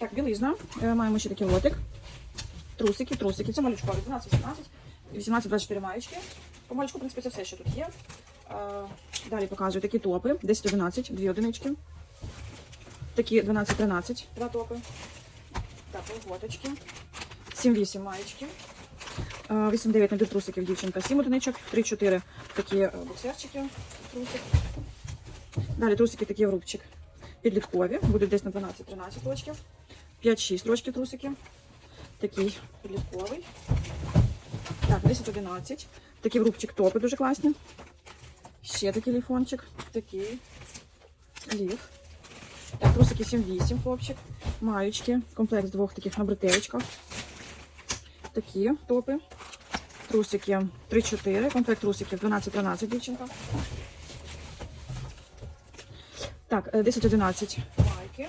Так, білизна. Е, Маємо ще такий лотик. Трусики, трусики. Це малючкові. 12, 18, 18, 24 маєчки. По малючку, в принципі, це все, що тут є. Е, Далі показую такі топи. 10, 11, дві одинички. Такі 12, 13, два топи. Так, колготочки. 7, 8 маєчки. 8, 9 набір трусиків дівчинка. 7 одиничок. 3, 4 такі е, боксерчики. Трусик. Далі трусики такі в рубчик. Підліткові. Будуть десь на 12-13 рочків. 5-6 рочків трусики. Такий підлітковий. Так, 10-11. Такі в рубчик топи дуже класні. Ще такий ліфончик. Такий ліф. Так, трусики 7-8 хлопчик. Маючки. Комплект двох таких на бретелечках. Такі топи. Трусики 3-4. Комплект трусиків 12-13 дівчинка. Так, е, 10-11 майки.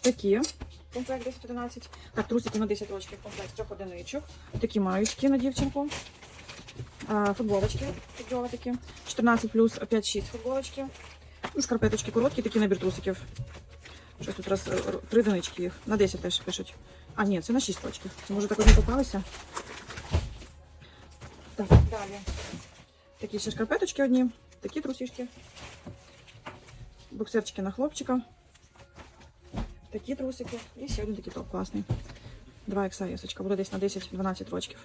Такі. Комплект 10-11. Так, трусики на 10 років, комплект трьох одиничок. Такі маючки на дівчинку. Футболочки футбола такі. 14 плюс 5-6 футболочки. Ну, шкарпеточки короткі, такий набір трусиків. Щось тут раз е, три одинички їх. На 10 теж пишуть. А, ні, це на 6 років. Це може так одні попалися. Так, далі. Такі ще шкарпеточки одні, такі трусишки. Буксерчики на хлопчика. Такі трусики. І ще один такий топ класний. Два весочка. Буде десь на 10-12 рочків.